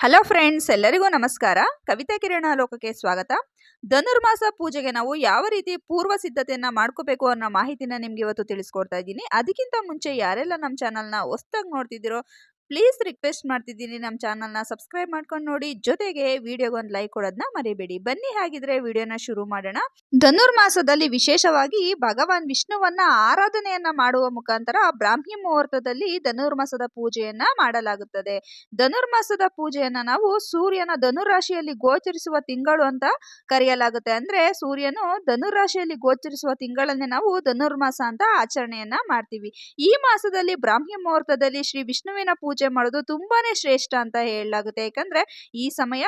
Hello friends, ಎಲ್ಲರಿಗೂ ನಮಸ್ಕಾರ. ಕವಿತಾ ಕಿರಣ ಲೋಕಕ್ಕೆ ಸ್ವಾಗತ. ಧನುರ್ಮಾಸ ಪೂಜೆಗೆ ನಾವು ಯಾವ ರೀತಿ ಪೂರ್ವ ಸಿದ್ಧತೆಯನ್ನ ಮಾಡ್ಕೋಬೇಕು ಅನ್ನೋ ಮಾಹಿತಿನ ನಿಮ್ಗೆ ಇವತ್ತು ತಿಳಿಸ್ಕೊಡ್ತಾ ಇದ್ದೀನಿ. ಅದಕ್ಕಿಂತ ಮುಂಚೆ ಯಾರೆಲ್ಲ ನಮ್ಮ ಚಾನಲ್ನ ಹೊಸ್ದಾಗಿ ನೋಡ್ತಿದ್ದೀರೋ ಪ್ಲೀಸ್ ರಿಕ್ವೆಸ್ಟ್ ಮಾಡ್ತಿದ್ದೀನಿ ನಮ್ಮ ಚಾನಲ್ನ ಸಬ್ಸ್ಕ್ರೈಬ್ ಮಾಡ್ಕೊಂಡು ನೋಡಿ. ಜೊತೆಗೆ ವಿಡಿಯೋಗೆ ಒಂದು ಲೈಕ್ ಕೊಡೋದನ್ನ ಮರಿಬೇಡಿ. ಬನ್ನಿ ಹಾಗಿದ್ರೆ ವಿಡಿಯೋನ ಶುರು ಮಾಡೋಣ. ಧನುರ್ಮಾಸದಲ್ಲಿ ವಿಶೇಷವಾಗಿ ಭಗವಾನ್ ವಿಷ್ಣುವನ್ನ ಆರಾಧನೆಯನ್ನ ಮಾಡುವ ಮುಖಾಂತರ ಬ್ರಾಹ್ಮಿ ಮುಹೂರ್ತದಲ್ಲಿ ಧನುರ್ಮಾಸದ ಪೂಜೆಯನ್ನ ಮಾಡಲಾಗುತ್ತದೆ. ಧನುರ್ಮಾಸದ ಪೂಜೆಯನ್ನ ನಾವು ಸೂರ್ಯನ ಧನುರಾಶಿಯಲ್ಲಿ ಗೋಚರಿಸುವ ತಿಂಗಳು ಅಂತ ಕರೆಯಲಾಗುತ್ತೆ. ಅಂದ್ರೆ ಸೂರ್ಯನು ಧನುರಾಶಿಯಲ್ಲಿ ಗೋಚರಿಸುವ ತಿಂಗಳನ್ನೇ ನಾವು ಧನುರ್ಮಾಸ ಅಂತ ಆಚರಣೆಯನ್ನ ಮಾಡ್ತೀವಿ. ಈ ಮಾಸದಲ್ಲಿ ಬ್ರಾಹ್ಮಿ ಮುಹೂರ್ತದಲ್ಲಿ ಶ್ರೀ ವಿಷ್ಣುವಿನ ಪೂಜೆ ಮಾಡೋದು ತುಂಬಾನೇ ಶ್ರೇಷ್ಠ ಅಂತ ಹೇಳಲಾಗುತ್ತೆ. ಯಾಕಂದ್ರೆ ಈ ಸಮಯ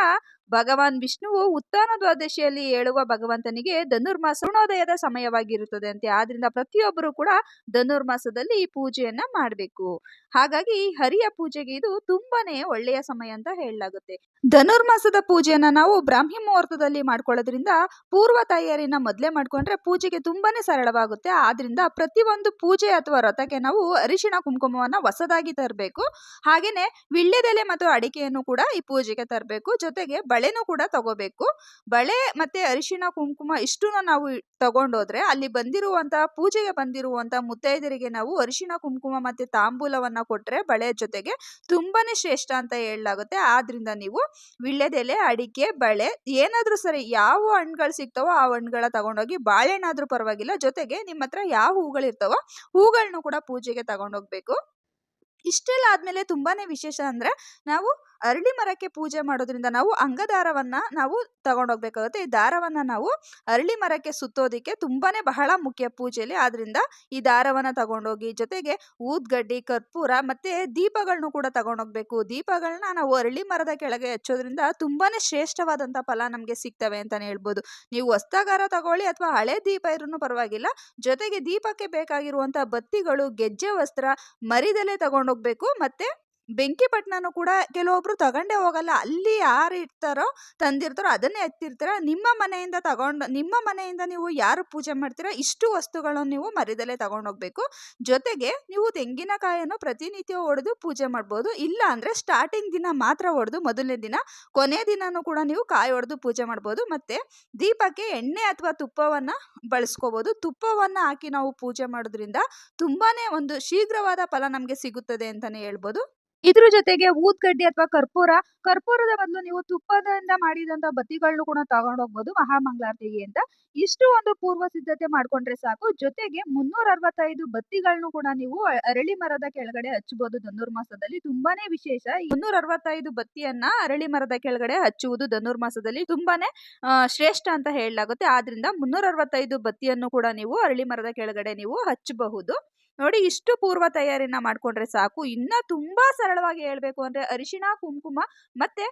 ಭಗವಾನ್ ವಿಷ್ಣುವು ಉತ್ತಾನ ದ್ವಾದಶಿಯಲ್ಲಿ ಹೇಳುವ ಭಗವಂತನಿಗೆ ಧನುರ್ಮಾಸ ಋಣೋದಯದ ಸಮಯವಾಗಿರುತ್ತದೆ ಅಂತೆ. ಆದ್ರಿಂದ ಪ್ರತಿಯೊಬ್ಬರು ಕೂಡ ಧನುರ್ಮಾಸದಲ್ಲಿ ಈ ಪೂಜೆಯನ್ನ ಮಾಡಬೇಕು. ಹಾಗಾಗಿ ಹರಿಯ ಪೂಜೆಗೆ ಇದು ತುಂಬಾನೇ ಒಳ್ಳೆಯ ಸಮಯ ಅಂತ ಹೇಳಲಾಗುತ್ತೆ. ಧನುರ್ಮಾಸದ ಪೂಜೆಯನ್ನ ನಾವು ಬ್ರಾಹ್ಮಿ ಮುಹೂರ್ತದಲ್ಲಿ ಮಾಡ್ಕೊಳ್ಳೋದ್ರಿಂದ ಪೂರ್ವ ತಯಾರಿನ ಮೊದಲೇ ಮಾಡ್ಕೊಂಡ್ರೆ ಪೂಜೆಗೆ ತುಂಬಾನೇ ಸರಳವಾಗುತ್ತೆ. ಆದ್ರಿಂದ ಪ್ರತಿಯೊಂದು ಪೂಜೆ ಅಥವಾ ರಥಕ್ಕೆ ನಾವು ಅರಿಶಿಣ ಕುಂಕುಮವನ್ನ ಹೊಸದಾಗಿ ತರಬೇಕು. ಹಾಗೇನೆ ವಿಳ್ಯದೆಲೆ ಮತ್ತು ಅಡಿಕೆಯನ್ನು ಕೂಡ ಈ ಪೂಜೆಗೆ ತರಬೇಕು. ಜೊತೆಗೆ ಬಳೆನೂ ಕೂಡ ತಗೋಬೇಕು. ಬಳೆ ಮತ್ತೆ ಅರಿಶಿಣ, ಕುಂಕುಮ ಇಷ್ಟನ್ನು ನಾವು ತಗೊಂಡೋದ್ರೆ ಅಲ್ಲಿ ಬಂದಿರುವಂತಹ ಪೂಜೆಗೆ ಬಂದಿರುವಂತಹ ಮುತ್ತೈದರಿಗೆ ನಾವು ಅರಿಶಿಣ, ಕುಂಕುಮ ಮತ್ತೆ ತಾಂಬೂಲವನ್ನ ಕೊಟ್ರೆ ಬಳೆ ಜೊತೆಗೆ ತುಂಬಾನೇ ಶ್ರೇಷ್ಠ ಅಂತ ಹೇಳಲಾಗುತ್ತೆ. ಆದ್ರಿಂದ ನೀವು ವಿಳ್ಯದೆಲೆ, ಅಡಿಕೆ, ಬಳೆ ಏನಾದ್ರೂ ಸರಿ ಯಾವ ಹಣ್ಣುಗಳು ಸಿಗ್ತಾವೋ ಆ ಹಣ್ಣುಗಳ ತಗೊಂಡೋಗಿ ಬಾಳೆಹಣ್ಣಾದ್ರೂ ಪರವಾಗಿಲ್ಲ, ಜೊತೆಗೆ ನಿಮ್ಮ ಹತ್ರ ಯಾವ ಹೂಗಳಿರ್ತಾವೋ ಹೂಗಳನ್ನು ಕೂಡ ಪೂಜೆಗೆ ತಗೊಂಡೋಗ್ಬೇಕು. ಇಷ್ಟೆಲ್ಲ ಆದ್ಮೇಲೆ ತುಂಬಾನೇ ವಿಶೇಷ ಅಂದ್ರೆ ನಾವು ಅರಳಿ ಮರಕ್ಕೆ ಪೂಜೆ ಮಾಡೋದ್ರಿಂದ ನಾವು ಅಂಗದಾರವನ್ನ ನಾವು ತಗೊಂಡೋಗ್ಬೇಕಾಗುತ್ತೆ. ಈ ದಾರವನ್ನ ನಾವು ಅರಳಿ ಮರಕ್ಕೆ ಸುತ್ತೋದಿಕ್ಕೆ ತುಂಬಾನೇ ಬಹಳ ಮುಖ್ಯ ಪೂಜೆಯಲ್ಲಿ. ಆದ್ರಿಂದ ಈ ದಾರವನ್ನ ತಗೊಂಡೋಗಿ ಜೊತೆಗೆ ಊದ್ಗಡ್ಡಿ, ಕರ್ಪೂರ ಮತ್ತೆ ದೀಪಗಳನ್ನು ಕೂಡ ತಗೊಂಡೋಗ್ಬೇಕು. ದೀಪಗಳನ್ನ ನಾವು ಅರಳಿ ಮರದ ಕೆಳಗೆ ಹಚ್ಚೋದ್ರಿಂದ ತುಂಬಾನೇ ಶ್ರೇಷ್ಠವಾದಂತ ಫಲ ನಮ್ಗೆ ಸಿಗ್ತವೆ ಅಂತಾನೆ ಹೇಳ್ಬೋದು. ನೀವು ಹೊಸ್ತಾಗಾರ ತಗೊಳ್ಳಿ ಅಥವಾ ಹಳೆ ದೀಪ ಇರೂ ಪರವಾಗಿಲ್ಲ. ಜೊತೆಗೆ ದೀಪಕ್ಕೆ ಬೇಕಾಗಿರುವಂತ ಬತ್ತಿಗಳು, ಗೆಜ್ಜೆ ವಸ್ತ್ರ ಮರಿದಲೆ ತಗೊಂಡೋಗ್ಬೇಕು. ಮತ್ತೆ ಬೆಂಕಿ ಪಟ್ಟಣನು ಕೂಡ ಕೆಲವೊಬ್ರು ತಗೊಂಡೇ ಹೋಗಲ್ಲ. ಅಲ್ಲಿ ಯಾರು ಇರ್ತಾರೋ, ತಂದಿರ್ತಾರೋ ಅದನ್ನೇ ಎತ್ತಿರ್ತೀರ? ನಿಮ್ಮ ಮನೆಯಿಂದ ತಗೊಂಡು, ನಿಮ್ಮ ಮನೆಯಿಂದ ನೀವು ಯಾರು ಪೂಜೆ ಮಾಡ್ತೀರಾ? ಇಷ್ಟು ವಸ್ತುಗಳನ್ನು ನೀವು ಮರಿದಲೆ ತಗೊಂಡೋಗ್ಬೇಕು. ಜೊತೆಗೆ ನೀವು ತೆಂಗಿನಕಾಯನ್ನು ಪ್ರತಿನಿತ್ಯ ಹೊಡೆದು ಪೂಜೆ ಮಾಡ್ಬೋದು. ಇಲ್ಲ ಅಂದ್ರೆ ಸ್ಟಾರ್ಟಿಂಗ್ ದಿನ ಮಾತ್ರ ಹೊಡೆದು ಮೊದಲನೇ ದಿನ, ಕೊನೆ ದಿನನೂ ಕೂಡ ನೀವು ಕಾಯಿ ಹೊಡೆದು ಪೂಜೆ ಮಾಡ್ಬೋದು. ಮತ್ತೆ ದೀಪಕ್ಕೆ ಎಣ್ಣೆ ಅಥವಾ ತುಪ್ಪವನ್ನ ಬಳಸ್ಕೋಬಹುದು ತುಪ್ಪವನ್ನ ಹಾಕಿ ನಾವು ಪೂಜೆ ಮಾಡೋದ್ರಿಂದ ತುಂಬಾನೇ ಒಂದು ಶೀಘ್ರವಾದ ಫಲ ನಮಗೆ ಸಿಗುತ್ತದೆ ಅಂತಾನೆ ಹೇಳ್ಬೋದು. ಇದ್ರ ಜೊತೆಗೆ ಊದ್ಗಡ್ಡಿ ಅಥವಾ ಕರ್ಪೂರ, ಕರ್ಪೂರದ ಬದಲು ನೀವು ತುಪ್ಪದಿಂದ ಮಾಡಿದಂತ ಬತ್ತಿಗಳನ್ನು ಕೂಡ ತಗೊಂಡೋಗ್ಬೋದು ಮಹಾಮಂಗಳಾರತಿಗೆ ಅಂತ. ಇಷ್ಟು ಒಂದು ಪೂರ್ವ ಸಿದ್ಧತೆ ಮಾಡ್ಕೊಂಡ್ರೆ ಸಾಕು. ಜೊತೆಗೆ ಮುನ್ನೂರ ಅರವತ್ತೈದು ಬತ್ತಿಗಳನ್ನು ಕೂಡ ನೀವು ಅರಳಿ ಮರದ ಕೆಳಗಡೆ ಹಚ್ಚಬಹುದು ಧನುರ್ಮಾಸದಲ್ಲಿ. ತುಂಬಾನೇ ವಿಶೇಷ. ಮುನ್ನೂರ ಅರವತ್ತೈದು ಬತ್ತಿಯನ್ನ ಅರಳಿ ಮರದ ಕೆಳಗಡೆ ಹಚ್ಚುವುದು ಧನುರ್ಮಾಸದಲ್ಲಿ ತುಂಬಾನೇ ಶ್ರೇಷ್ಠ ಅಂತ ಹೇಳಲಾಗುತ್ತೆ. ಆದ್ರಿಂದ ಮುನ್ನೂರ ಅರವತ್ತೈದು ಬತ್ತಿಯನ್ನು ಕೂಡ ನೀವು ಅರಳಿ ಮರದ ಕೆಳಗಡೆ ನೀವು ಹಚ್ಚಬಹುದು. ನೋಡಿ ಇಷ್ಟು ಪೂರ್ವ ತಯಾರಿನ ಮಾಡ್ಕೊಂಡ್ರೆ ಸಾಕು. ಇನ್ನ ತುಂಬಾ ಸರಳವಾಗಿ ಹೇಳಬೇಕು ಅಂದ್ರೆ ಅರಿಶಿಣ ಕುಂಕುಮ ಮತ್ತೆ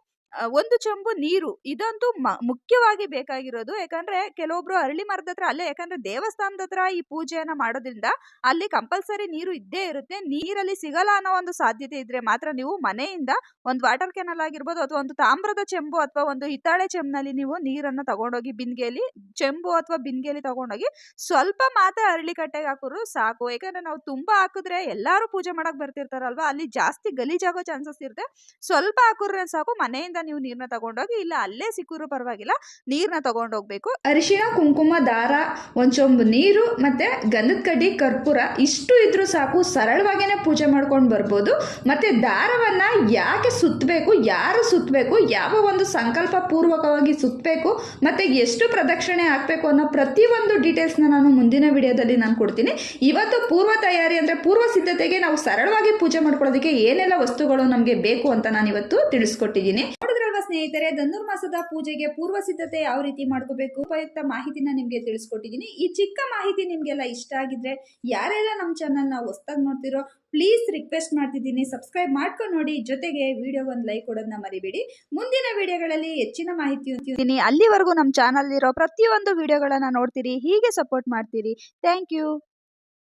ಒಂದು ಚಂಬು ನೀರು. ಇದಂತೂ ಮುಖ್ಯವಾಗಿ ಬೇಕಾಗಿರೋದು. ಯಾಕಂದ್ರೆ ಕೆಲವೊಬ್ರು ಅರಳಿ ಮರದ ಹತ್ರ, ಅಲ್ಲೇ ಯಾಕಂದ್ರೆ ದೇವಸ್ಥಾನದ ಹತ್ರ ಈ ಪೂಜೆಯನ್ನ ಮಾಡೋದ್ರಿಂದ ಅಲ್ಲಿ ಕಂಪಲ್ಸರಿ ನೀರು ಇದ್ದೇ ಇರುತ್ತೆ. ನೀರಲ್ಲಿ ಸಿಗಲ್ಲ ಅನ್ನೋ ಒಂದು ಸಾಧ್ಯತೆ ಇದ್ರೆ ಮಾತ್ರ ನೀವು ಮನೆಯಿಂದ ಒಂದು ವಾಟರ್ ಕ್ಯಾನಲ್ ಆಗಿರ್ಬೋದು ಅಥವಾ ಒಂದು ತಾಮ್ರದ ಚೆಂಬು ಅಥವಾ ಒಂದು ಹಿತ್ತಾಳೆ ಚೆಂಬ್ನಲ್ಲಿ ನೀವು ನೀರನ್ನ ತಗೊಂಡೋಗಿ ಬಿಂದಿಗೆಯಲ್ಲಿ, ಚೆಂಬು ಅಥವಾ ಬಿಂದಿಗೆಯಲ್ಲಿ ತಗೊಂಡೋಗಿ ಸ್ವಲ್ಪ ಮಾತ್ರ ಅರಳಿ ಕಟ್ಟೆಗೆ ಹಾಕಿದ್ರು ಸಾಕು. ಯಾಕಂದ್ರೆ ನಾವು ತುಂಬಾ ಹಾಕಿದ್ರೆ ಎಲ್ಲಾರು ಪೂಜೆ ಮಾಡಕ್ ಬರ್ತಿರ್ತಾರಲ್ವಾ? ಅಲ್ಲಿ ಜಾಸ್ತಿ ಗಲೀಜಾಗೋ ಚಾನ್ಸಸ್ ಇರುತ್ತೆ. ಸ್ವಲ್ಪ ಹಾಕಿದ್ರೆ ಸಾಕು, ಮನೆಯಿಂದ ನೀವು ನೀರನ್ನ ತಗೊಂಡೋಗಿ ಇಲ್ಲ ಅಲ್ಲೇ ಸಿಕ್ಕಿದ್ರು ಪರವಾಗಿಲ್ಲ ನೀರನ್ನ ತಗೊಂಡೋಗ್ಬೇಕು. ಅರಿಶಿನ ಕುಂಕುಮ, ದಾರ, ಒಂಚೊಂಬು ನೀರು ಮತ್ತೆ ಗಂಧದ ಕಡ್ಡಿ, ಕರ್ಪೂರ ಇಷ್ಟು ಇದ್ರೂ ಸಾಕು, ಸರಳವಾಗೇನೆ ಪೂಜೆ ಮಾಡ್ಕೊಂಡು ಬರ್ಬೋದು. ಮತ್ತೆ ದಾರವನ್ನ ಯಾಕೆ ಸುತ್ತಬೇಕು ಯಾರು ಸುತ್ತಬೇಕು ಯಾವ ಒಂದು ಸಂಕಲ್ಪ ಪೂರ್ವಕವಾಗಿ ಸುತ್ತಬೇಕು ಮತ್ತೆ ಎಷ್ಟು ಪ್ರದಕ್ಷಿಣೆ ಹಾಕಬೇಕು ಅನ್ನೋ ಪ್ರತಿಯೊಂದು ಡೀಟೇಲ್ಸ್ನ ನಾನು ಮುಂದಿನ ವಿಡಿಯೋದಲ್ಲಿ ನಾನು ಕೊಡ್ತೀನಿ. ಇವತ್ತು ಪೂರ್ವ ತಯಾರಿ ಅಂದರೆ ಪೂರ್ವ ಸಿದ್ಧತೆಗೆ ನಾವು ಸರಳವಾಗಿ ಪೂಜೆ ಮಾಡ್ಕೊಳ್ಳೋದಕ್ಕೆ ಏನೆಲ್ಲ ವಸ್ತುಗಳು ನಮಗೆ ಬೇಕು ಅಂತ ನಾನು ಇವತ್ತು ತಿಳಿಸ್ಕೊಟ್ಟಿದ್ದೀನಿ. ಸ್ನೇಹಿತರೆ, ಧನುರ್ಮಾಸದ ಪೂಜೆಗೆ ಪೂರ್ವ ಸಿದ್ಧತೆ ಯಾವ ರೀತಿ ಮಾಡ್ಕೋಬೇಕು? ಉಪಯುಕ್ತ ಮಾಹಿತಿನ ನಿಮಗೆ ತಿಳಿಸ್ಕೊಟ್ಟಿದ್ದೀನಿ ಈ ಚಿಕ್ಕ ಮಾಹಿತಿ ನಿಮಗೆಲ್ಲ ಇಷ್ಟ ಆಗಿದ್ರೆ, ಯಾರೆಲ್ಲ ನಮ್ಮ ಚಾನಲ್ನ ಹೊಸ್ದಾಗಿ ನೋಡ್ತಿರೋ ಪ್ಲೀಸ್ ರಿಕ್ವೆಸ್ಟ್ ಮಾಡ್ತಿದ್ದೀನಿ. ಸಬ್ಸ್ಕ್ರೈಬ್ ಮಾಡ್ಕೊಂಡು ನೋಡಿ. ಜೊತೆಗೆ ವಿಡಿಯೋ ಒಂದು ಲೈಕ್ ಕೊಡೋದನ್ನ ಮರಿಬೇಡಿ. ಮುಂದಿನ ವಿಡಿಯೋಗಳಲ್ಲಿ ಹೆಚ್ಚಿನ ಮಾಹಿತಿ ಹೊಂದಿದ್ದೀನಿ ಅಲ್ಲಿವರೆಗೂ ನಮ್ಮ ಚಾನಲ್ ಇರೋ ಪ್ರತಿಯೊಂದು ವಿಡಿಯೋಗಳನ್ನ ನೋಡ್ತೀರಿ. ಹೀಗೆ ಸಪೋರ್ಟ್ ಮಾಡ್ತೀರಿ. Thank you